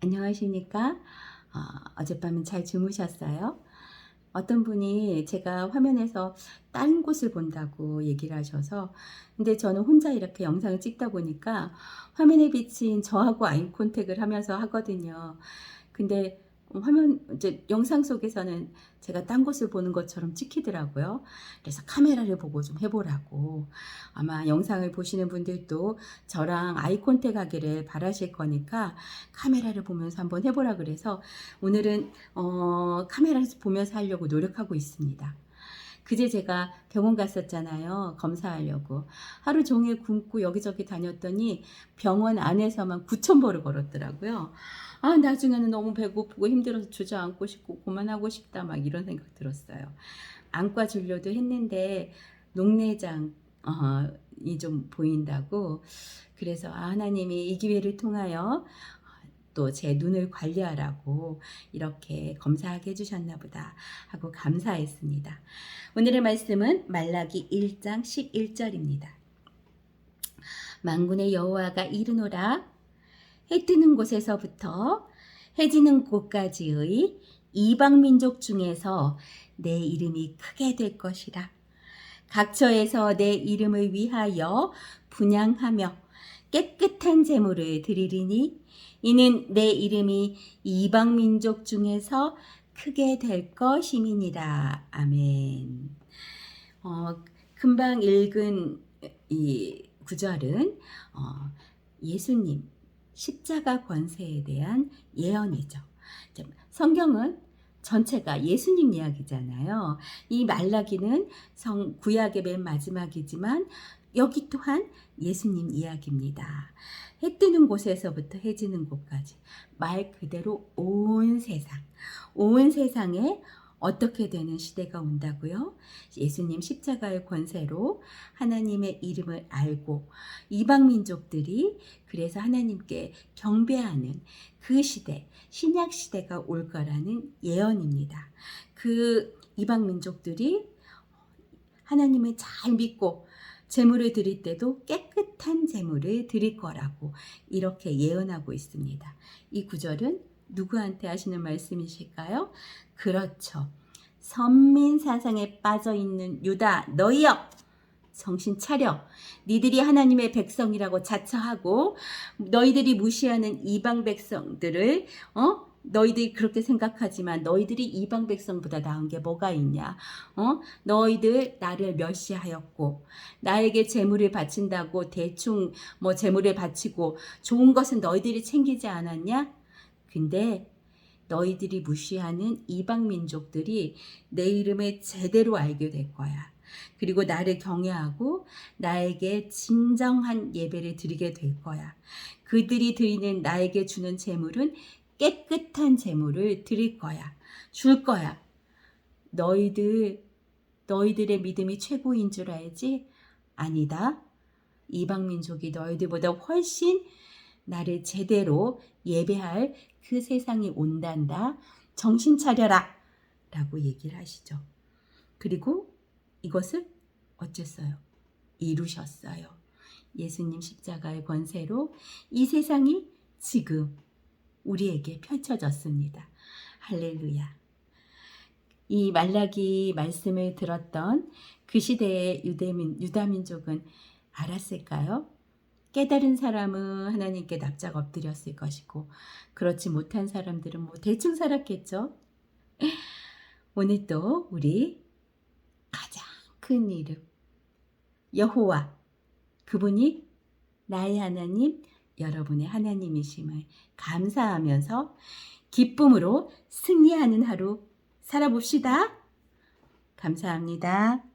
안녕하십니까? 어, 어젯밤은 잘 주무셨어요? 어떤 분이 제가 화면에서 다른 곳을 본다고 얘기를 하셔서 근데 저는 혼자 이렇게 영상을 찍다 보니까 화면에 비친 저하고 아이 콘택을 하면서 하거든요. 근데 화면 이제 영상 속에서는 제가 딴 곳을 보는 것처럼 찍히더라고요. 그래서 카메라를 보고 좀 해보라고 아마 영상을 보시는 분들도 저랑 아이 콘택 하기를 바라실 거니까 카메라를 보면서 한번 해보라 그래서 오늘은 어, 카메라를 보면서 하려고 노력하고 있습니다. 그제 제가 병원 갔었잖아요. 검사하려고. 하루 종일 굶고 여기저기 다녔더니 병원 안에서만 9,000보를 걸었더라고요. 아, 나중에는 너무 배고프고 힘들어서 주저앉고 싶고 그만하고 싶다 막 이런 생각 들었어요. 안과 진료도 했는데 녹내장 어, 이좀 보인다고 그래서 아, 하나님이 이 기회를 통하여 또 제 눈을 관리하라고 이렇게 검사하게 해주셨나 보다 하고 감사했습니다. 오늘의 말씀은 말라기 1장 11절입니다. 만군의 여호와가 이르노라 해 뜨는 곳에서부터 해 지는 곳까지의 이방 민족 중에서 내 이름이 크게 될 것이라 각처에서 내 이름을 위하여 분양하며 깨끗한 제물을 드리리니 이는 내 이름이 이방 민족 중에서 크게 될 것임이니라. 아멘. 어, 금방 읽은 이 구절은 어, 예수님 십자가 권세에 대한 예언이죠. 성경은 전체가 예수님 이야기잖아요. 이 말라기는 성 구약의 맨 마지막이지만 여기 또한 예수님 이야기입니다. 해 뜨는 곳에서부터 해 지는 곳까지 말 그대로 온 세상, 온 세상에 어떻게 되는 시대가 온다고요? 예수님 십자가의 권세로 하나님의 이름을 알고 이방 민족들이 그래서 하나님께 경배하는 그 시대, 신약 시대가 올 거라는 예언입니다. 그 이방 민족들이 하나님을 잘 믿고 제물을 드릴 때도 깨끗한 제물을 드릴 거라고 이렇게 예언하고 있습니다. 이 구절은 누구한테 하시는 말씀이실까요? 그렇죠. 선민 사상에 빠져 있는 유다 너희여 정신 차려. 니들이 하나님의 백성이라고 자처하고 너희들이 무시하는 이방 백성들을 어? 너희들이 그렇게 생각하지만 너희들이 이방 백성보다 나은 게 뭐가 있냐? 어? 너희들 나를 멸시하였고 나에게 재물을 바친다고 대충 뭐 재물을 바치고 좋은 것은 너희들이 챙기지 않았냐? 근데 너희들이 무시하는 이방 민족들이 내 이름을 제대로 알게 될 거야. 그리고 나를 경외하고 나에게 진정한 예배를 드리게 될 거야. 그들이 드리는 나에게 주는 재물은 깨끗한 재물을 드릴 거야. 줄 거야. 너희들, 너희들의 믿음이 최고인 줄 알지? 아니다. 이방 민족이 너희들보다 훨씬 나를 제대로 예배할 그 세상이 온단다. 정신 차려라. 라고 얘기를 하시죠. 그리고 이것을 어쨌어요? 이루셨어요. 예수님 십자가의 권세로 이 세상이 지금 우리에게 펼쳐졌습니다. 할렐루야. 이 말라기 말씀을 들었던 그 시대의 유대민, 유다민족은 알았을까요? 깨달은 사람은 하나님께 납작 엎드렸을 것이고, 그렇지 못한 사람들은 뭐 대충 살았겠죠? 오늘 또 우리 가장 큰 이름, 여호와, 그분이 나의 하나님, 여러분의 하나님이심을 감사하면서 기쁨으로 승리하는 하루 살아봅시다. 감사합니다.